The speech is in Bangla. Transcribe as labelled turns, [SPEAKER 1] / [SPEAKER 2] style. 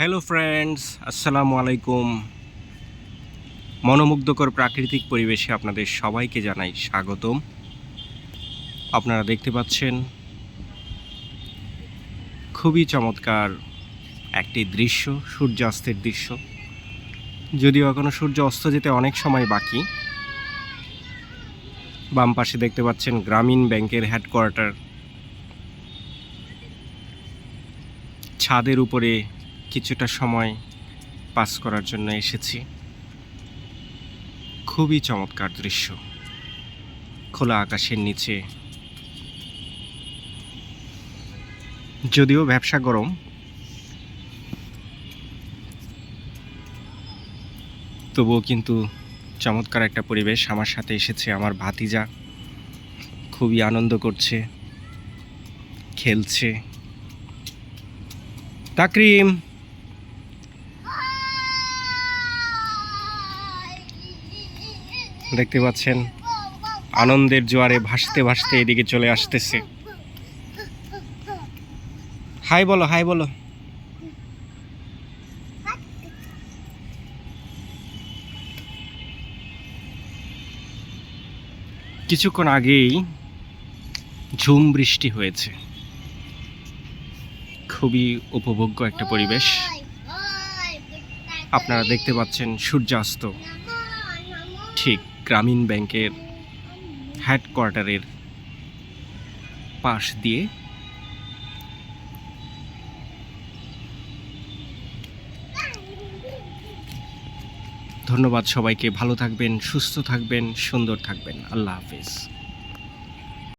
[SPEAKER 1] হ্যালো ফ্রেন্ডস আসসালামু আলাইকুম মনোমুগ্ধকর প্রাকৃতিক পরিবেশে আপনাদের সবাইকে জানাই স্বাগতম। আপনারা দেখতে পাচ্ছেন খুবই চমৎকার একটি দৃশ্য, সূর্যাস্তের দৃশ্য। যদিও এখনও সূর্য অস্ত যেতে অনেক সময় বাকি। বাম পাশে দেখতে পাচ্ছেন গ্রামীণ ব্যাংকের হেডকোয়ার্টার ছাদের উপরে কিছুটা সময় পাস করার জন্য এসেছি। খুবই চমৎকার দৃশ্য। খোলা আকাশের নিচে। যদিও ব্যবসা গরম। তবুও কিন্তু চমৎকার একটা পরিবেশ আমার সাথে এসেছে আমার ভাতিজা। খুবই আনন্দ করছে, খেলছে। তাকরিম! দেখতে পাচ্ছেন, আনন্দের জোয়ারে ভাসতে ভাসতে এদিকে চলে আসতেছে। হাই বলো হাই বলো। কিছুক্ষণ আগেই ঝুম বৃষ্টি হয়েছে। খুবই উপভোগ্য একটা পরিবেশ। আপনারা দেখতে পাচ্ছেন সূর্যাস্ত। ঠিক। গ্রামীণ ব্যাংকের হেডকোয়ার্টারের পাশ দিয়ে ধন্যবাদ সবাইকে। ভালো থাকবেন, সুস্থ থাকবেন, সুন্দর থাকবেন। আল্লাহ হাফিজ।